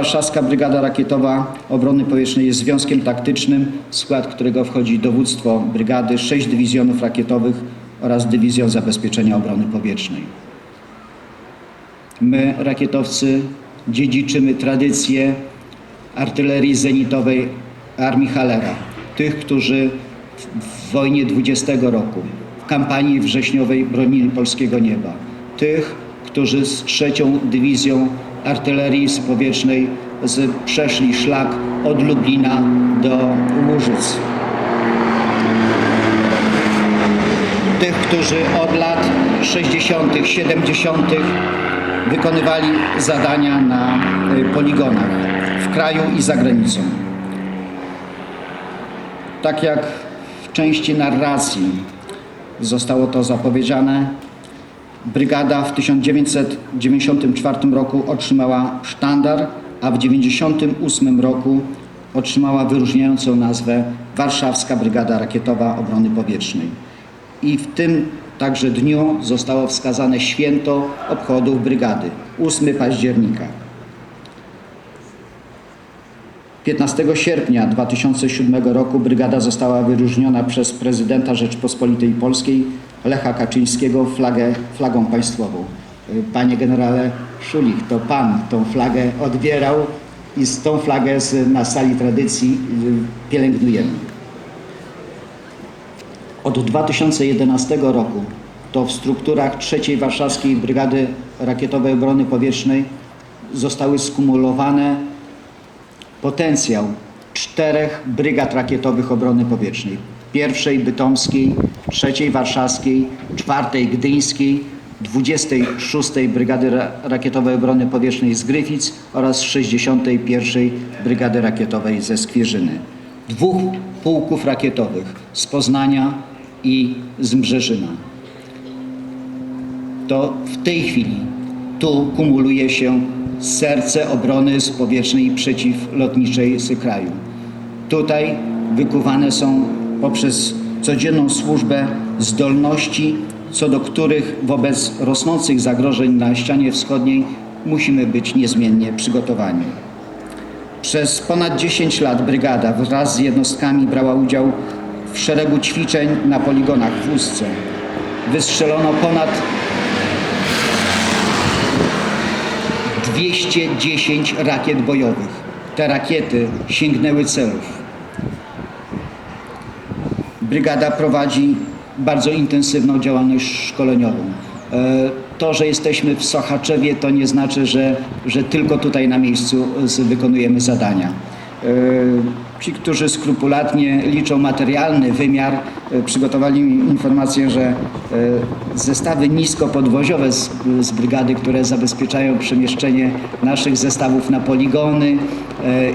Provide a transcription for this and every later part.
Warszawska Brygada Rakietowa Obrony Powietrznej jest związkiem taktycznym, w skład którego wchodzi dowództwo brygady, sześć dywizjonów rakietowych oraz dywizjon zabezpieczenia obrony powietrznej. My, rakietowcy, dziedziczymy tradycję artylerii zenitowej Armii Halera. Tych, którzy w, wojnie 20 roku, w kampanii wrześniowej bronili polskiego nieba. Tych, którzy z trzecią dywizją artylerii z powietrznej z, przeszli szlak od Lublina do Łużyc. Tych, którzy od lat 60., 70. wykonywali zadania na y, poligonach w kraju i za granicą. Tak jak w części narracji zostało to zapowiedziane, brygada w 1994 roku otrzymała sztandar, a w 1998 roku otrzymała wyróżniającą nazwę Warszawska Brygada Rakietowa Obrony Powietrznej. I w tym także dniu zostało wskazane święto obchodów brygady 8 października. 15 sierpnia 2007 roku brygada została wyróżniona przez prezydenta Rzeczpospolitej Polskiej Lecha Kaczyńskiego flagę, flagą państwową. Panie generale Szulich, to pan tą flagę odbierał i z tą flagę z, na sali tradycji y, pielęgnujemy. Od 2011 roku to w strukturach III Warszawskiej Brygady Rakietowej Obrony Powietrznej zostały skumulowane potencjał czterech brygad rakietowych obrony powietrznej. Pierwszej Bytomskiej, trzeciej Warszawskiej, czwartej Gdyńskiej, 26 Brygady Ra- Rakietowej Obrony Powietrznej z Gryfic oraz 61 Brygady Rakietowej ze Skwierzyny. Dwóch pułków rakietowych z Poznania i z Mrzeżyna. To w tej chwili tu kumuluje się serce obrony powietrznej i przeciwlotniczej z kraju. Tutaj wykuwane są poprzez codzienną służbę zdolności, co do których wobec rosnących zagrożeń na ścianie wschodniej musimy być niezmiennie przygotowani. Przez ponad 10 lat brygada wraz z jednostkami brała udział w szeregu ćwiczeń na poligonach w Ustce. Wystrzelono ponad 210 rakiet bojowych. Te rakiety sięgnęły celów. Brygada prowadzi bardzo intensywną działalność szkoleniową. E, To, że jesteśmy w Sochaczewie, to nie znaczy, że, że tylko tutaj na miejscu wykonujemy zadania. E, Ci, którzy skrupulatnie liczą materialny wymiar, e, przygotowali mi informację, że zestawy niskopodwoziowe z, z brygady, które zabezpieczają przemieszczenie naszych zestawów na poligony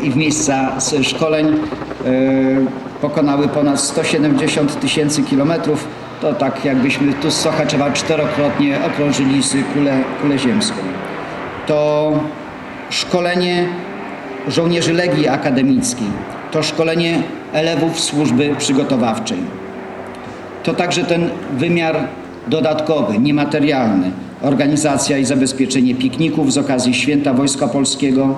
i w miejsca szkoleń, pokonały ponad 170 tysięcy kilometrów. To tak jakbyśmy tu z Sochaczewa czterokrotnie okrążyli kulę, kulę ziemską. To szkolenie żołnierzy Legii Akademickiej, to szkolenie elewów służby przygotowawczej. To także ten wymiar dodatkowy, niematerialny, organizacja i zabezpieczenie pikników z okazji Święta Wojska Polskiego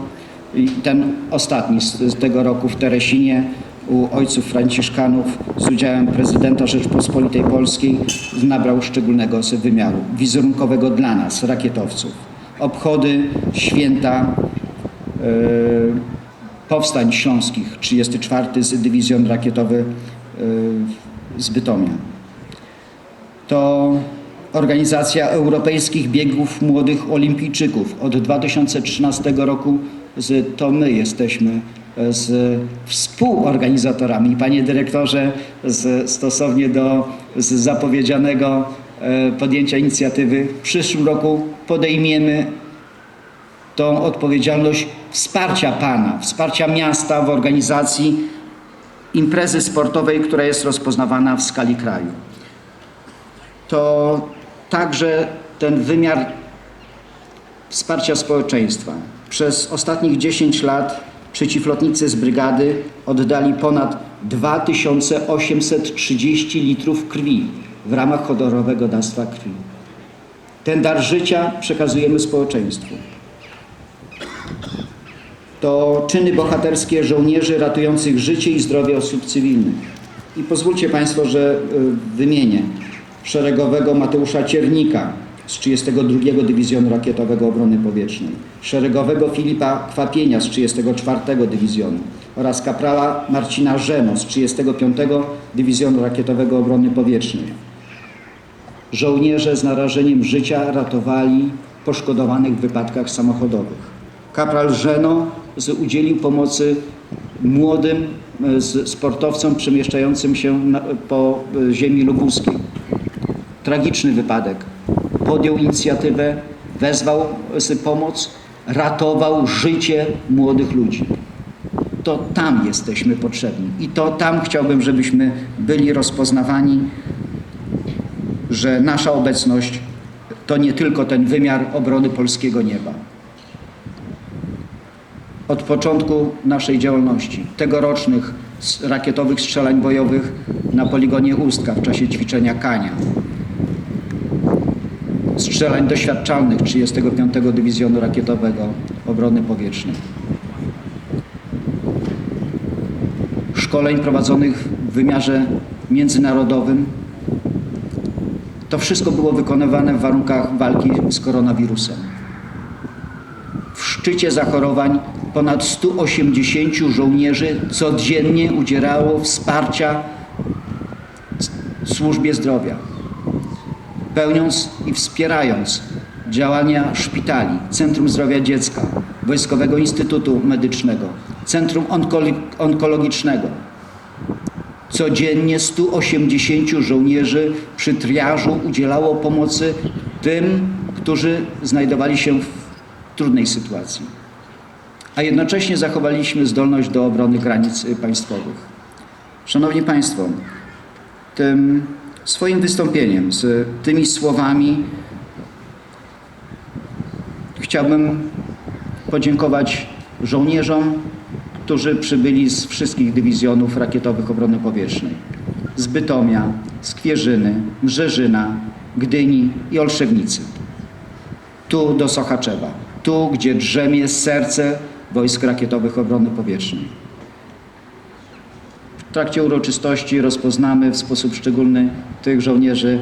i ten ostatni z tego roku w Teresinie u ojców franciszkanów z udziałem prezydenta Rzeczpospolitej Polskiej nabrał szczególnego wymiaru, wizerunkowego dla nas, rakietowców. Obchody święta e, powstań śląskich, 34 z Dywizjon Rakietowy e, z Bytomia. To organizacja europejskich biegów młodych olimpijczyków. Od 2013 roku z, to my jesteśmy z współorganizatorami. Panie dyrektorze, z, stosownie do z zapowiedzianego e, podjęcia inicjatywy w przyszłym roku podejmiemy tą odpowiedzialność wsparcia Pana, wsparcia miasta w organizacji imprezy sportowej, która jest rozpoznawana w skali kraju. To także ten wymiar wsparcia społeczeństwa. Przez ostatnich 10 lat przeciwlotnicy z brygady oddali ponad 2830 litrów krwi w ramach honorowego dawstwa krwi. Ten dar życia przekazujemy społeczeństwu. to czyny bohaterskie żołnierzy ratujących życie i zdrowie osób cywilnych. I pozwólcie Państwo, że y, wymienię szeregowego Mateusza Ciernika z 32 Dywizjonu Rakietowego Obrony Powietrznej, szeregowego Filipa Kwapienia z 34 Dywizjonu oraz kaprala Marcina Żeno z 35 Dywizjonu Rakietowego Obrony Powietrznej. Żołnierze z narażeniem życia ratowali poszkodowanych w wypadkach samochodowych. Kapral Żeno udzielił pomocy młodym e, sportowcom przemieszczającym się po e, ziemi lubuskiej. Tragiczny wypadek. Podjął inicjatywę, wezwał pomoc, ratował życie młodych ludzi. To tam jesteśmy potrzebni i to tam chciałbym, żebyśmy byli rozpoznawani że nasza obecność to nie tylko ten wymiar obrony polskiego nieba. Od początku naszej działalności, tegorocznych rakietowych strzelań bojowych na poligonie Ustka w czasie ćwiczenia Kania, strzelań doświadczalnych 35 Dywizjonu Rakietowego Obrony Powietrznej, szkoleń prowadzonych w wymiarze międzynarodowym. To wszystko było wykonywane w warunkach walki z koronawirusem. W szczycie zachorowań ponad 180 żołnierzy codziennie udzielało wsparcia służbie zdrowia, pełniąc i wspierając działania szpitali, Centrum Zdrowia Dziecka, Wojskowego Instytutu Medycznego, Centrum Onkologicznego, Codziennie 180 żołnierzy przy triażu udzielało pomocy tym, którzy znajdowali się w trudnej sytuacji. A jednocześnie zachowaliśmy zdolność do obrony granic państwowych. Szanowni Państwo, tym swoim wystąpieniem, z tymi słowami chciałbym podziękować żołnierzom, którzy przybyli z wszystkich dywizjonów rakietowych obrony powietrznej. Z Bytomia, z Kwierzyny, Gdyni i Olszewnicy. Tu do Sochaczewa, tu gdzie drzemie serce wojsk rakietowych obrony powietrznej. W trakcie uroczystości rozpoznamy w sposób szczególny tych żołnierzy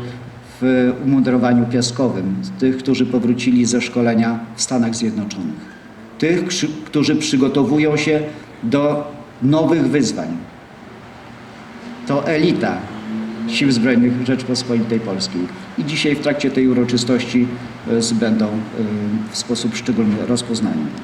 w umundurowaniu piaskowym, tych, którzy powrócili ze szkolenia w Stanach Zjednoczonych, tych, którzy przygotowują się do nowych wyzwań. To elita Sił Zbrojnych Rzeczpospolitej Polskiej. I dzisiaj w trakcie tej uroczystości e, będą e, w sposób szczególny rozpoznani.